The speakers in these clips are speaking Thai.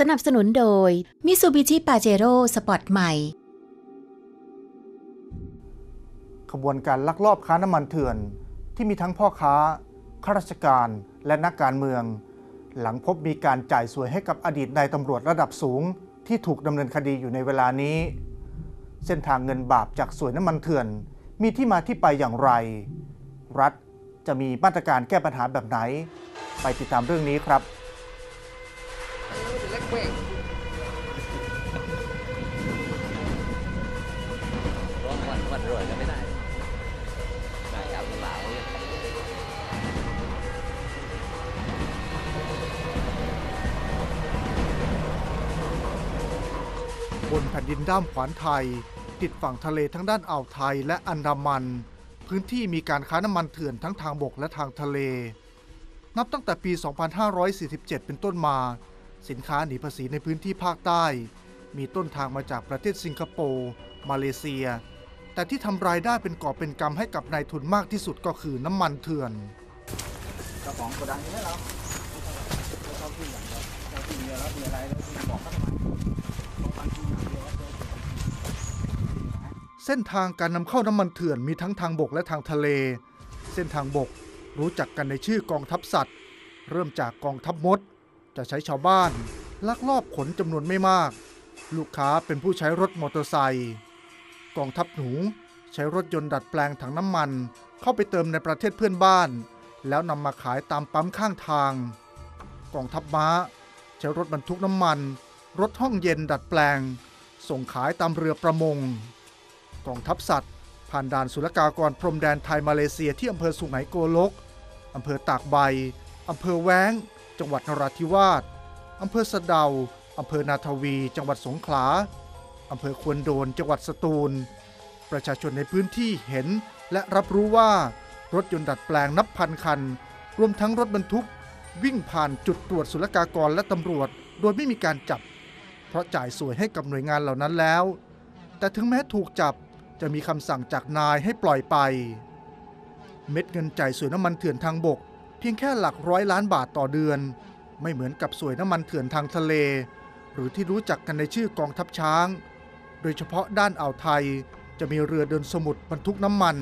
สนับสนุนโดย Mitsubishi Pajero Sport ใหม่ ขบวนการลักลอบค้าน้ำมันเถื่อน ที่มีทั้งพ่อค้าข้าราชการและนักการเมือง หลังพบมีการจ่ายสวยให้กับอดีตนายตำรวจระดับสูง ที่ถูกดำเนินคดีอยู่ในเวลานี้ เส้นทางเงินบาปจากสวยน้ำมันเถื่อน มีที่มาที่ไปอย่างไร รัฐจะมีมาตรการแก้ปัญหาแบบไหน ไปติดตามเรื่องนี้ครับ ร้องวันวันรวยก็ไม่ได้ได้ครับเปล่าเนี่ยบนแผ่นดินด้ามขวานไทย ติดฝั่งทะเลทั้งด้านอ่าวไทยและอันดามัน พื้นที่มีการค้าน้ำมันเถื่อนทั้งทางบกและทางทะเล นับตั้งแต่ปี 2547 เป็นต้นมา สินค้าหนีภาษีในพื้นที่ภาคใต้ มีต้นทางมาจากประเทศสิงคโปร์มาเลเซีย แต่ที่ทำรายได้เป็นกอบเป็นกำให้กับนายทุนมากที่สุดก็คือน้ำมันเถื่อนเจ้าของกดังใช่เราเจ้าที่อย่างเดียวเจ้าที่เดียวแล้วมีอะไรแล้วคุณบอกเขาทำไมบอกความจริงอย่าเส้นทางการนำเข้าน้ำมันเถื่อนมีทั้งทางบกและทางทะเล เส้นทางบกรู้จักกันในชื่อกองทัพสัตว์ เริ่มจากกองทัพมด จะใช้ชาวบ้านลักลอบขนจำนวนไม่มาก ลูกค้าเป็นผู้ใช้รถมอเตอร์ไซค์กองทัพหนูใช้รถยนต์ดัดแปลงถังน้ำมัน เข้าไปเติมในประเทศเพื่อนบ้าน แล้วนำมาขายตามปั๊มข้างทาง กองทัพม้า ใช้รถบรรทุกน้ำมัน รถห้องเย็นดัดแปลง ส่งขายตามเรือประมง กองทัพสัตว์ ผ่านด่านศุลกากรพรมแดนไทยมาเลเซียที่อำเภอสุไหงโกลกอำเภอตากใบอำเภอแว้ง จังหวัดนราธิวาสอำเภอสะเดาอำเภอนาทวี จังหวัดสงขลาอำเภอควนโดน จังหวัดสตูล ประชาชนในพื้นที่เห็นและรับรู้ว่ารถยนต์ดัดแปลงนับพันคัน รวมทั้งรถบรรทุก วิ่งผ่านจุดตรวจศุลกากรและตำรวจ โดยไม่มีการจับ เพราะจ่ายสวยให้กับหน่วยงานเหล่านั้นแล้ว แต่ถึงแม้ถูกจับจะมีคำสั่งจากนายให้ปล่อยไป เม็ดเงินจ่ายสวยน้ำมันเถื่อนทางบก เพียงแค่หลักร้อยล้านบาทต่อเดือน ไม่เหมือนกับสวยน้ำมันเถื่อนทางทะเล หรือที่รู้จักกันในชื่อกองทัพช้าง โดยเฉพาะด้านอ่าวไทยจะมีเรือเดินสมุทรบรรทุกน้ำมัน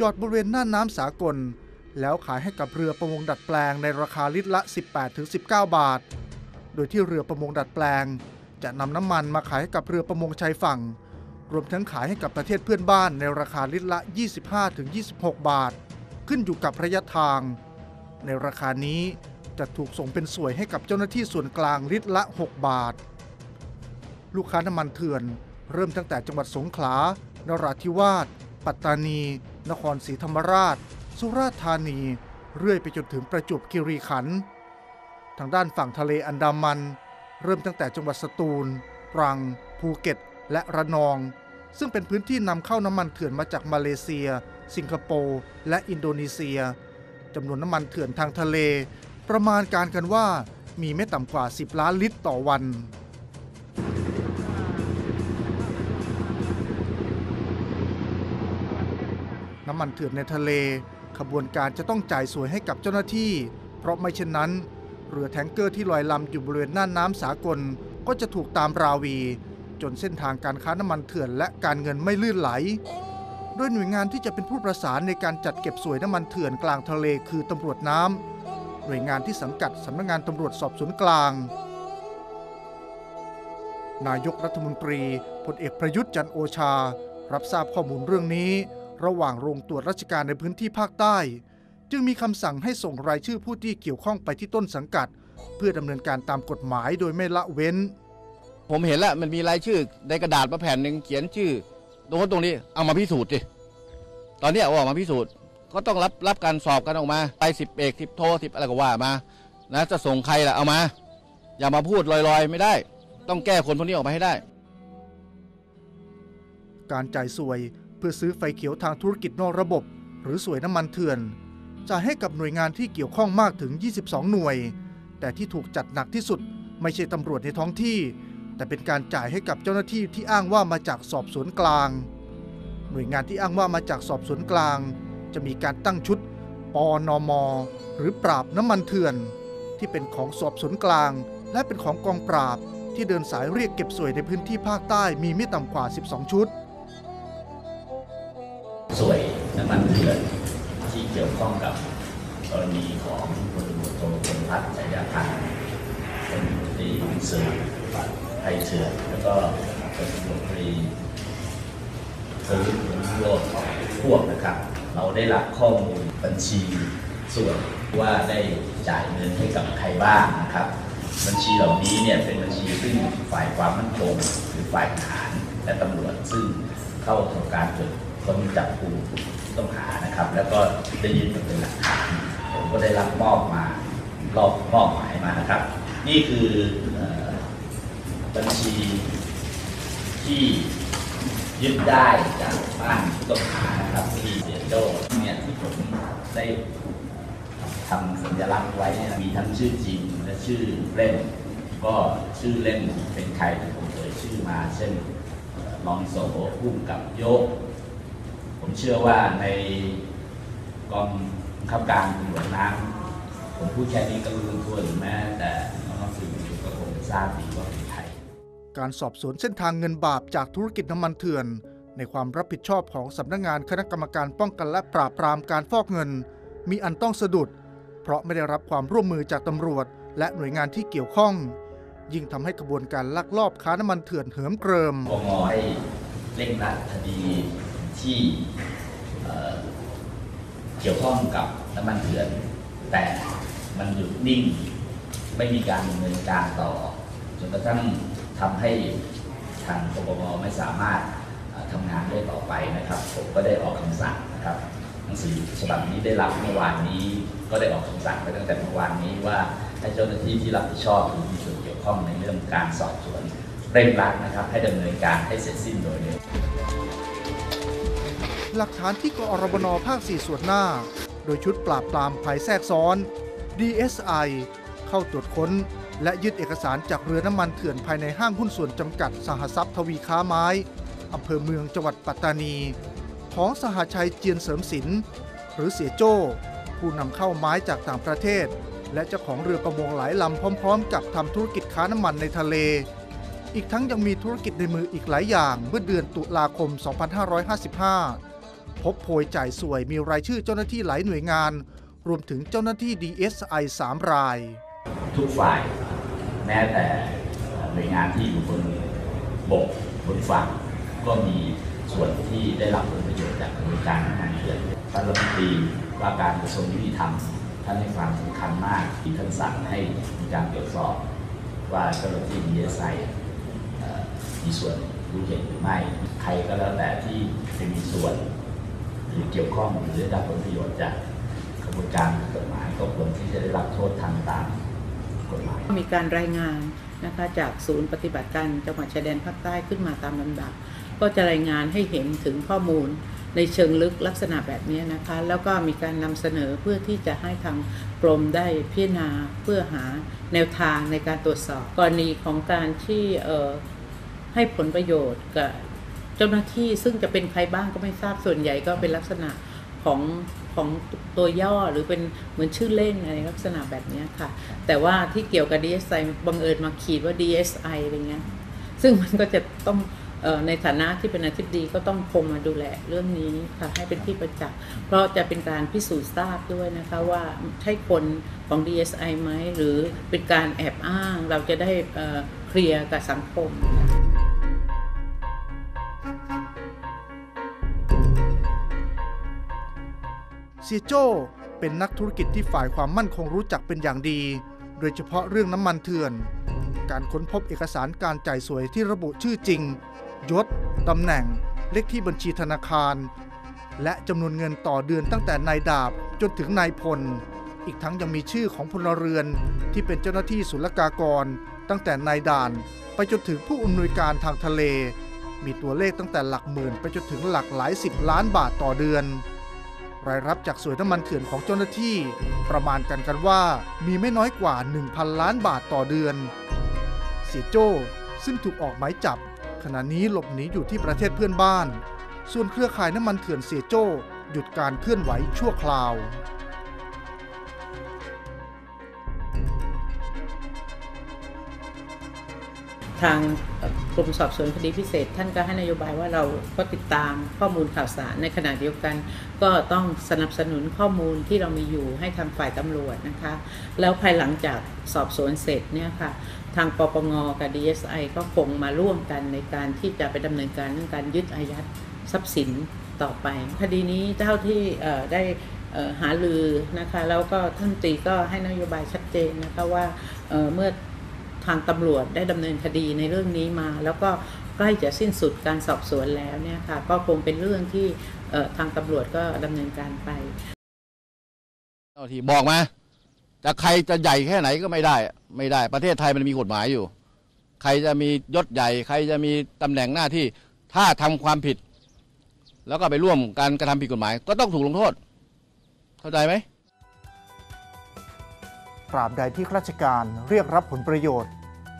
จอดบริเวณหน้าน้ำสากล แล้วขายให้กับเรือประมงดัดแปลงในราคาลิตรละ 18-19 บาท โดยที่เรือประมงดัดแปลง จะนำน้ำมันมาขายให้กับเรือประมงชายฝั่ง รวมทั้งขายให้กับประเทศเพื่อนบ้านในราคาลิตรละ 25-26 บาท ขึ้นอยู่กับระยะทาง ในราคานี้จะถูกส่งเป็นสวยให้กับเจ้าหน้าที่ส่วนกลางลิตรละ 6 บาท ลูกค้าน้ำมันเถื่อน เริ่มตั้งแต่จังหวัดสงขลานราธิวาส ปัตตานี นครศรีธรรมราช สุราษฎร์ธานี เรื่อยไปจนถึงประจวบคีรีขันธ์ทางด้านฝั่งทะเลอันดามัน เริ่มตั้งแต่จังหวัดสตูลตรัง ภูเก็ต และระนอง ซึ่งเป็นพื้นที่นำเข้าน้ำมันเถื่อนมาจากมาเลเซีย สิงคโปร์ และอินโดนีเซีย จำนวนน้ำมันเถื่อนทางทะเล ประมาณการกันว่ามีไม่ต่ำกว่า 10 ล้านลิตรต่อวัน น้ำมันเถื่อนในทะเล ขบวนการจะต้องจ่ายสวยให้กับเจ้าหน้าที่ เพราะไม่เช่นนั้น เรือแทงเกอร์ที่ลอยลำอยู่บริเวณน่านน้ำสากลก็จะถูกตามราวี จนเส้นทางการค้าน้ำมันเถื่อนและการเงินไม่ลื่นไหล โดยหน่วยงานที่จะเป็นผู้ประสานในการจัดเก็บสวยน้ำมันเถื่อนกลางทะเลคือตำรวจน้ำหน่วยงานที่สังกัดสำนักงานตำรวจสอบสวนกลาง นายกรัฐมนตรีพลเอกประยุทธ์จันโอชา รับทราบข้อมูลเรื่องนี้ ระหว่างโรงตรวจราชการในพื้นที่ภาคใต้ จึงมีคำสั่งให้ส่งรายชื่อผู้ที่เกี่ยวข้องไปที่ต้นสังกัด เพื่อดำเนินการตามกฎหมายโดยไม่ละเว้น ผมเห็นแล้วมันมีรายชื่อในกระดาษมาแผ่นหนึ่งเขียนชื่อตรงนู้นตรงนี้เอามาพิสูจน์ดิ ตอนนี้เอาออกมาพิสูจน์ก็ต้องรับรับการสอบกันออกมา ไปสิบเอกสิบโทสิบอะไรก็ว่ามานะจะส่งใครล่ะเอามา อย่ามาพูดลอยๆ ไม่ได้ ต้องแก้คนพวกนี้ออกมาให้ได้ การจ่ายสวยเพื่อซื้อไฟเขียวทางธุรกิจนอกระบบ หรือสวยน้ำมันเถื่อนจ่ายให้กับหน่วยงานที่เกี่ยวข้องมากถึง 22 หน่วย แต่ที่ถูกจัดหนักที่สุด ไม่ใช่ตำรวจในท้องที่ แต่เป็นการจ่ายให้กับเจ้าหน้าที่ที่อ้างว่ามาจากสอบสวนกลาง หน่วยงานที่อ้างว่ามาจากสอบสวนกลาง จะมีการตั้งชุดปอนมหรือปราบน้ำมันเถื่อน ที่เป็นของสอบสวนกลาง และเป็นของกองปราบที่เดินสายเรียกเก็บสวยในพื้นที่ภาคใต้มีไม่ต่ำกว่า 12 ชุด สวยน้ำมันเถื่อนที่เกี่ยวข้องกับกรณีของพลตำรวจโทพลพัฒน์ชายาพันธ์เป็นตีสื่อไทยเถื่อนแล้วก็พลตำรวจตรี ซื้อผลประโยชน์ของพวกนะครับ เราได้รับข้อมูลบัญชีส่วนว่าได้จ่ายเงินให้กับใครบ้างนะครับ บัญชีเหล่านี้เนี่ยเป็นบัญชีซึ่งฝ่ายความมั่นคงหรือฝ่ายทหารและตำรวจซึ่งเข้าทำการตรวจค้นจับกลุ่มผู้ต้องหานะครับ แล้วก็ได้ยึดเป็นหลักฐานผมก็ได้รับมอบมารอบมอบหมายมานะครับ นี่คืออบัญชีที่ ยึดได้จากบ้านผู้ต้องหานะครับที่เสียโจ้เนี่ยที่ผมได้ทำสัญลักษณ์ไว้เนี่ยมีทั้งชื่อจริงและชื่อเล่น ก็ชื่อเล่นเป็นใครผมเอ่ยชื่อมาเช่นเอ่อรองโสพุ่มกับโยก ผมเชื่อว่าในกองบังคับการตำรวจน้ำผมพูดแค่นี้ก็รู้ทั่วหรือแม้แต่น้องสื่อมวลชนก็คงทราบดีว่าเป็นใคร การสอบสวนเส้นทางเงินบาปจากธุรกิจน้ำมันเถื่อน ในความรับผิดชอบของสำนักงานคณะกรรมการป้องกันและปราบปรามการฟอกเงิน มีอันต้องสะดุด เพราะไม่ได้รับความร่วมมือจากตำรวจ และหน่วยงานที่เกี่ยวข้อง ยิ่งทำให้กระบวนการลักลอบค้าน้ำมันเถื่อนเหิมเกริมปงให้เร่งรัดคดีที่เเกี่ยวข้องกับน้ำมันเถื่อน แต่มันหยุดนิ่ง ไม่มีการดำเนินการต่อจนกระทั่ง ทำให้ทางปปงไม่สามารถเอ่อทำงานได้ต่อไปนะครับ ผมก็ได้ออกคำสั่งนะครับหนังสือฉบับนี้ได้รับเมื่อวานนี้ ก็ได้ออกคำสั่งไปตั้งแต่เมื่อวานนี้ว่าให้เจ้าหน้าที่ที่รับผิดชอบหรือมีส่วนเกี่ยวข้องในเรื่องการสอบสวนเร่งรัดนะครับ ให้ดำเนินการให้เสร็จสิ้นโดยเร็วหลักฐานที่กอรบนภาค 4 ส่วนหน้า โดยชุดปราบปรามภัยแทรกซ้อน DSI เข้าตรวจค้น และยึดเอกสารจากเรือน้ำมันเถื่อนภายในห้างหุ้นส่วนจำกัดสหทรัพย์ทวีค้าไม้อำเภอเมืองจังหวัดปัตตานี ของสหชัยเจียนเสริมศิลป์หรือเสียโจ้ ผู้นำเข้าไม้จากต่างประเทศ และเจ้าของเรือประมงหลายลำพร้อม ๆ กับทำธุรกิจค้าน้ำมันในทะเล อีกทั้งยังมีธุรกิจในมืออีกหลายอย่างเมื่อเดือนตุลาคม 2555 พบโพยจ่ายสวยมีรายชื่อเจ้าหน้าที่หลายหน่วยงาน รวมถึงเจ้าหน้าที่ DSI 3 ราย ทุกฝ่าย แม้แต่หน่วยงานที่อยู่บนบกบนฝั่งก็มีส่วนที่ได้รับผลประโยชน์จากกระบวนการน้ำมันเถื่อนท่านรัฐมนตรีว่าการกระทรวงยุติธรรมท่านให้ความสำคัญมากที่ท่านสั่งให้มีการตรวจสอบว่าเจ้าหน้าที่ DSI เอ่อมีส่วนรู้เห็นหรือไม่ ใครก็แล้วแต่ที่จะมีส่วนหรือเกี่ยวข้องหรือได้รับผลประโยชน์จากกระบวนการกฎหมายก็ควรที่จะได้รับโทษทางตาม กฎหมาย มีการรายงานนะคะจากศูนย์ปฏิบัติการจังหวัดชายแดนภาคใต้ขึ้นมาตามลำดับ ก็จะรายงานให้เห็นถึงข้อมูลในเชิงลึกลักษณะแบบนี้นะคะ แล้วก็มีการนำเสนอเพื่อที่จะให้ทางกรมได้พิจารณาเพื่อหาแนวทางในการตรวจสอบ กรณีของการที่เออให้ผลประโยชน์กับเจ้าหน้าที่ซึ่งจะเป็นใครบ้างก็ไม่ทราบส่วนใหญ่ก็เป็นลักษณะของ ของตัวย่อหรือเป็นเหมือนชื่อเล่นอะไรลักษณะแบบนี้ค่ะ แต่ว่าที่เกี่ยวกับ DSI บังเอิญมาขีดว่า DSI อะไรเงี้ย ซึ่งมันก็จะต้องเออในฐานะที่เป็นอธิบดีก็ต้องคงมาดูแลเรื่องนี้ค่ะให้เป็นที่ประจักษ์เพราะจะเป็นการพิสูจน์ทราบด้วยนะคะว่าใช่คนของ DSI ไหมหรือเป็นการแอบอ้างเราจะได้เอ่อเคลียร์กับสังคม เสียโจ้เป็นนักธุรกิจที่ฝ่ายความมั่นคงรู้จักเป็นอย่างดี โดยเฉพาะเรื่องน้ำมันเถื่อน การค้นพบเอกสารการจ่ายสวยที่ระบุชื่อจริง ยศตำแหน่ง เลขที่บัญชีธนาคาร และจำนวนเงินต่อเดือนตั้งแต่นายดาบจนถึงนายพล อีกทั้งยังมีชื่อของพลเรือนที่เป็นเจ้าหน้าที่ศุลกากร ตั้งแต่นายด่าน ไปจนถึงผู้อำนวยการทางทะเล มีตัวเลขตั้งแต่หลักหมื่น ไปจนถึงหลักหลายสิบล้านบาทต่อเดือน รายรับจากสวยน้ำมันเถื่อนของเจ้าหน้าที่ ประมาณกันกันว่ามีไม่น้อยกว่า 1,000 ล้านบาทต่อเดือน เสียโจ้ซึ่งถูกออกหมายจับ ขณะนี้หลบหนีอยู่ที่ประเทศเพื่อนบ้าน ส่วนเครือข่ายน้ำมันเถื่อนเสียโจ้หยุดการเคลื่อนไหวชั่วคราวทาง กรมสอบสวนคดีพิเศษ ท่านก็ให้นโยบายว่าเราก็ติดตามข้อมูลข่าวสารในขณะเดียวกัน ก็ต้องสนับสนุนข้อมูลที่เรามีอยู่ให้ทางฝ่ายตำรวจนะคะ แล้วภายหลังจากสอบสวนเสร็จเนี่ยค่ะทางปปงกับ DSI ก็คงมาร่วมกันในการที่จะไปดำเนินการเรื่องการยึดอายัดทรัพย์สินต่อไป คดีนี้เท่าที่ได้หาลือนะคะ แล้วก็ท่านตีก็ให้นโยบายชัดเจนนะคะว่าเเมื่อ ทางตำรวจได้ดำเนินคดีในเรื่องนี้มา แล้วก็ใกล้จะสิ้นสุดการสอบสวนแล้วเนี่ยค่ะก็คงเป็นเรื่องที่ทางตำรวจก็ดำเนินการไปเจ้าที่บอกมาจะใครจะใหญ่แค่ไหนก็ไม่ได้ ไม่ได้ ประเทศไทยมันมีกฎหมายอยู่ ใครจะมียศใหญ่ ใครจะมีตำแหน่งหน้าที่ถ้าทำความผิด แล้วก็ไปร่วมการกระทำผิดกฎหมาย ก็ต้องถูกลงโทษ เข้าใจไหม ตราบใดที่ข้าราชการเรียกรับผลประโยชน์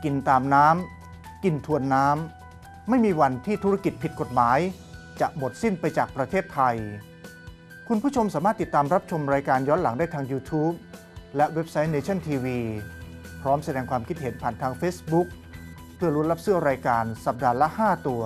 กินตามน้ำกินทวนน้ำไม่มีวันที่ธุรกิจผิดกฎหมาย จะหมดสิ้นไปจากประเทศไทย คุณผู้ชมสามารถติดตามรับชมรายการย้อนหลังได้ทาง YouTube และเว็บไซต์ Nation TV พร้อมแสดงความคิดเห็นผ่านทาง Facebook เพื่อรุ้นรับเสื้อรายการสัปดาห์ละ 5 ตัว